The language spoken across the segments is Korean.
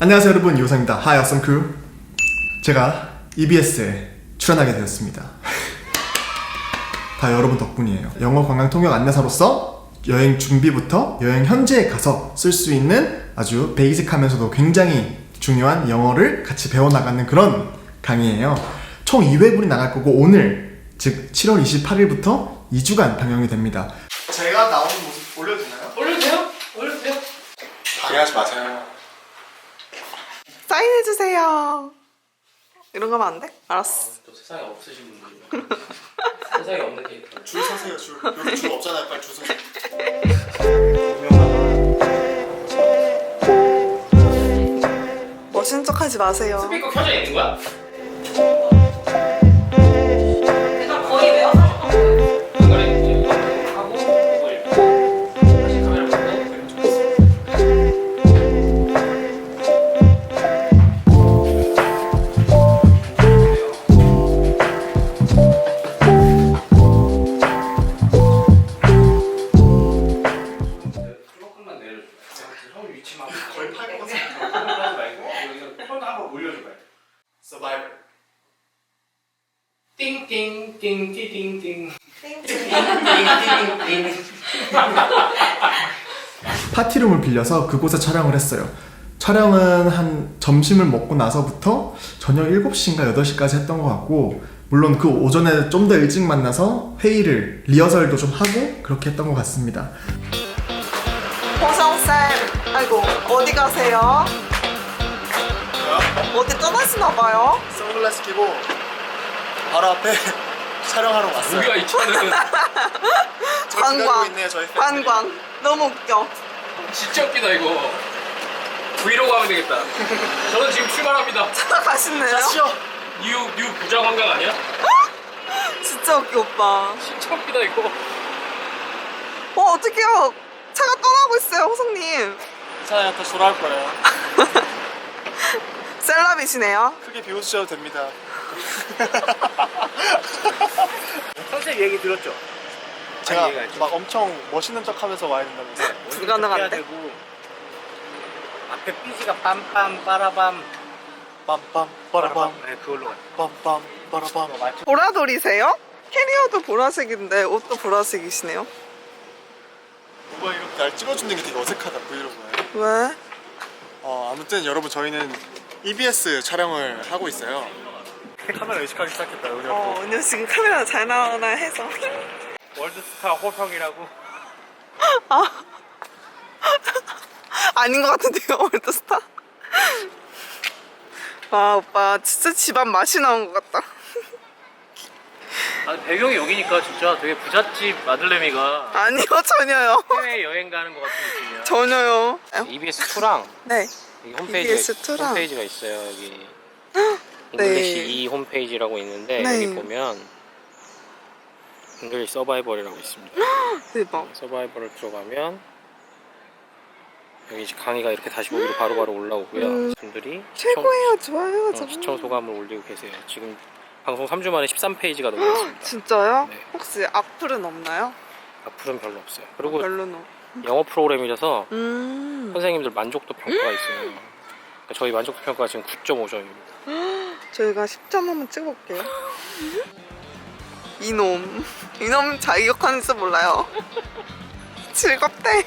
안녕하세요 여러분. 요상입니다. 하이 어썸 크루 제가 EBS에 출연하게 되었습니다. 다 여러분 덕분이에요. 영어 관광 통역 안내사로서 여행 준비부터 여행 현지에 가서 쓸 수 있는 아주 베이직하면서도 굉장히 중요한 영어를 같이 배워나가는 그런 강의예요 총 2회분이 나갈 거고 오늘 즉 7월 28일부터 2주간 방영이 됩니다 제가 나오는 모습 올려도 되나요? 올려도 돼요? 올려도 돼요? 방해하지 마세요 사인해주세요. 이런 거 하면 안 돼? 알았어. 또 세상에 없으신 분들이 세상에 없는 캐릭터 줄 서세요 줄 여기 줄 없잖아요 빨리 줄 서세요 멋진 척 하지 마세요. 스피커 켜져 있는 거야? 띵띵띵띵띵띵. 파티룸을 빌려서 그곳에 촬영을 했어요. 촬영은 한 점심을 먹고 나서부터 저녁 7시인가 8시까지 했던 것 같고 물론 그 오전에 좀 더 일찍 만나서 회의를 리허설도 좀 하고 그렇게 했던 것 같습니다. 호성쌤, 아이고, 어디 가세요? 어디 떠나시나 봐요? 선글라스 끼고 바로 앞에 촬영하러 왔어요. 우리가 이 차는 관광. 있네요, 저희 관광. 너무 웃겨. 진짜 웃기다 이거. 브이로그 하면 되겠다. 저는 지금 출발합니다. 찾아가시네요. 뉴, 뉴 부장 관광 아니야? 진짜 웃겨, 오빠. 진짜 웃기다 이거. 어, 어떡해요. 차가 떠나고 있어요, 호성님. 다 돌아올 거예요. 셀럽이시네요. 크게 비웃으셔도 됩니다. 컨셉 얘기 들었죠? 제가 아니, 막 엄청 멋있는 척 하면서 와야 된다면서. 불가능한데? 해야 되고 앞에 삐지가 빰빰 빠라밤 빰빰 빠라밤 네 그걸로 가요 빰빰 빠라밤. 그거 맞춰 보라돌이세요? 캐리어도 보라색인데 옷도 보라색이시네요. 오빠 이렇게 날 찍어주는 게 되게 어색하다 브이로그에. 왜? 어 아무튼 여러분 저희는 EBS 촬영을 하고 있어요. 카메라 의식하기 시작했다 우리 어, 은효 지금 카메라 잘 나오나 해서. 월드스타 호평이라고 아닌 것 같은데요, 월드스타? 와, 오빠 진짜 집안 맛이 나온 것 같다. 아 배경이 여기니까 진짜 되게 부잣집 아들내미가 아니요, 전혀요. 해외 여행 가는 것 같은 느낌이야 전혀요. EBS 2랑 네. 여기 홈페이지 EBS 2 랑. 홈페이지가 있어요 여기 네. 잉글리시 2 홈페이지라고 있는데 네. 여기 보면 잉글리시 서바이벌이라고 있습니다 대박. 서바이벌을 들어가면 여기 이제 강의가 이렇게 다시 보기로 바로바로 올라오고요. 음. 분들이 최고예요, 좋아요. 시청, 어, 시청 소감을 올리고 계세요. 지금 방송 3주 만에 13페이지가 넘었습니다. 진짜요? 네. 혹시 악플은 없나요? 앞으로는 별로 없어요. 그리고 별로는. 없- 영어 프로그램이라서 음. 선생님들 만족도 평가가 있어요. 그러니까 저희 만족도 평가가 지금 9.5점입니다. 저희가 10점 한번 찍어볼게요. 이놈. 이놈 자기 욕하는지 몰라요. 즐겁대.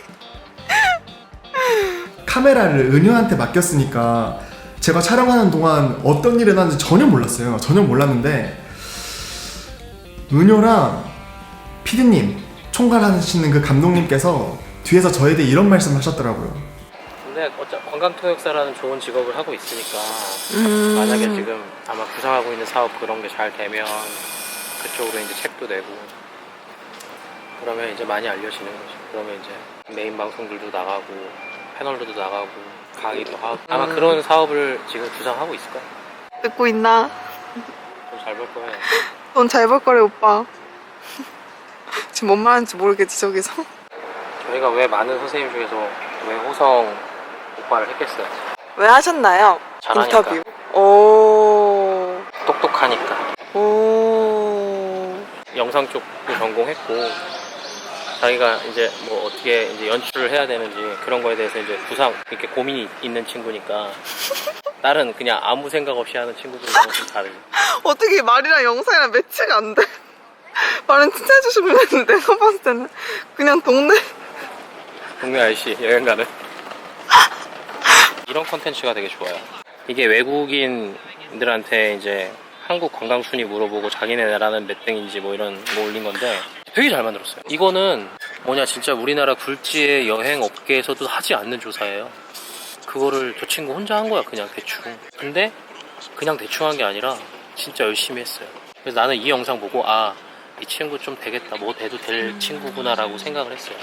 카메라를 은효한테 맡겼으니까 제가 촬영하는 동안 어떤 일이 일어나는지 전혀 몰랐어요. 전혀 몰랐는데 은효랑 피디님 총괄하시는 그 감독님께서 뒤에서 저에 대해 이런 말씀 하셨더라고요. 근데 어차 관광통역사라는 좋은 직업을 하고 있으니까 음. 만약에 지금 아마 구상하고 있는 사업 그런 게 잘 되면 그쪽으로 이제 책도 내고 그러면 이제 많이 알려지는 거죠. 그러면 이제 메인 방송들도 나가고 패널들도 나가고 강의도 하고 아마 음. 그런 사업을 지금 구상하고 있을 거예요. 듣고 있나? 좀잘벌 거예요. 돈잘 벌 거래, 오빠. 지금 뭔 말하는지 모르겠지, 저기서. 저희가 왜 많은 선생님 중에서 왜 호성 오빠를 했겠어요? 왜 하셨나요? 잘하니까. 인터뷰. 오. 똑 찍었다. 오. 영상 쪽도 전공했고 자기가 이제 뭐 어떻게 이제 연출을 해야 되는지 그런 거에 대해서 이제 부상 이렇게 고민이 있는 친구니까 다른 그냥 아무 생각 없이 하는 친구들이랑 좀 다르지. 어떻게 말이랑 영상이랑 매치가 안 돼? 말은 진짜 해주시면 했는데 내가 봤을 때는 그냥 동네 동네 아저씨 여행 가는 이런 컨텐츠가 되게 좋아요. 이게 외국인들한테 이제 한국 관광 순위 물어보고 자기네 나라는 몇 등인지 뭐 이런 거 올린 건데 되게 잘 만들었어요. 이거는 뭐냐 진짜 우리나라 굴지의 여행 업계에서도 하지 않는 조사예요. 그거를 저 친구 혼자 한 거야 그냥 대충. 근데 그냥 대충 한 게 아니라 진짜 열심히 했어요. 그래서 나는 이 영상 보고 아 이 친구 좀 되겠다 뭐 돼도 될 친구구나라고 생각을 했어요.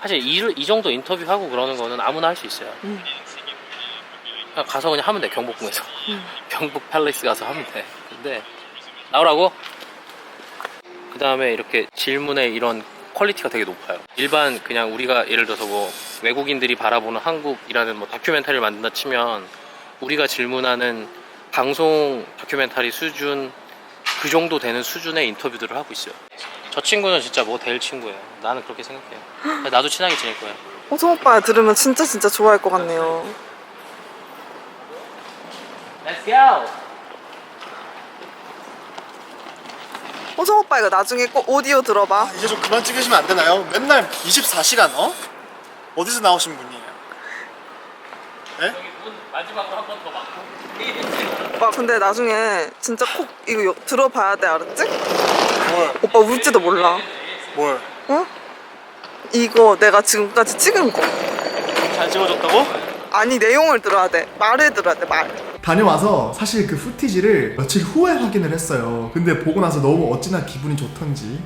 사실 이, 이 정도 인터뷰하고 그러는 거는 아무나 할 수 있어요. 음. 그냥 가서 그냥 하면 돼 경복궁에서 경복 팔레스 가서 하면 돼. 근데 나오라고. 그 다음에 이렇게 질문의 이런 퀄리티가 되게 높아요. 일반 그냥 우리가 예를 들어서 뭐 외국인들이 바라보는 한국이라는 뭐 다큐멘터리를 만든다 치면 우리가 질문하는 방송 다큐멘터리 수준 그 정도 되는 수준의 인터뷰들을 하고 있어요. 저 친구는 진짜 뭐 될 친구예요. 나는 그렇게 생각해요. 나도 친하게 지낼 거야. 호성 오빠 들으면 진짜 진짜 좋아할 것 같네요. Let's go. 호성 오빠 이거 나중에 꼭 오디오 들어봐. 아, 이제 좀 그만 찍으시면 안 되나요? 맨날 24시간 어? 어디서 나오신 분이에요? 네? 마지막으로 한 번더 막고. 오빠 근데 나중에 진짜 꼭 이거 여- 들어봐야 돼 알았지? 뭘? 오빠 울지도 몰라. 뭘? 어? 이거 내가 지금까지 찍은 거. 잘 찍어줬다고? 아니 내용을 들어야 돼. 말을 들어야 돼 말. 다녀와서 사실 그 후티지를 며칠 후에 확인을 했어요. 근데 보고 나서 너무 어찌나 기분이 좋던지.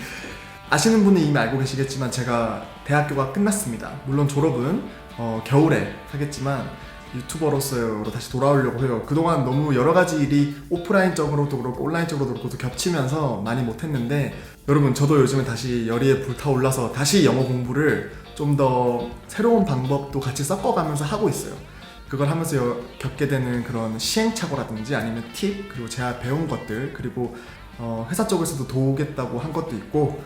아시는 분은 이미 알고 계시겠지만 제가 대학교가 끝났습니다. 물론 졸업은 어, 겨울에 하겠지만 유튜버로서 다시 돌아오려고 해요. 그동안 너무 여러 가지 일이 오프라인적으로도 그렇고 온라인적으로도 그렇고 겹치면서 많이 못했는데 여러분 저도 요즘에 다시 열의에 불타올라서 다시 영어 공부를 좀 더 새로운 방법도 같이 섞어가면서 하고 있어요. 그걸 하면서 여- 겪게 되는 그런 시행착오라든지 아니면 팁 그리고 제가 배운 것들 그리고 어, 회사 쪽에서도 도우겠다고 한 것도 있고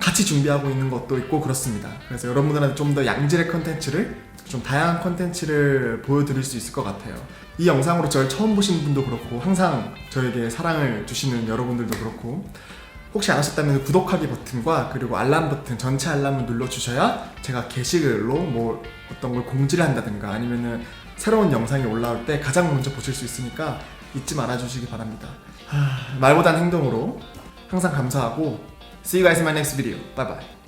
같이 준비하고 있는 것도 있고 그렇습니다. 그래서 여러분들한테 좀 더 양질의 컨텐츠를 좀 다양한 컨텐츠를 보여드릴 수 있을 것 같아요. 이 영상으로 저를 처음 보시는 분도 그렇고 항상 저에게 사랑을 주시는 여러분들도 그렇고 혹시 안 하셨다면 구독하기 버튼과 그리고 알람 버튼 전체 알람을 눌러주셔야 제가 게시글로 뭐 어떤 걸 공지를 한다든가 아니면은 새로운 영상이 올라올 때 가장 먼저 보실 수 있으니까 잊지 말아주시기 바랍니다. 하, 말보단 행동으로 항상 감사하고 See you guys in my next video. Bye bye.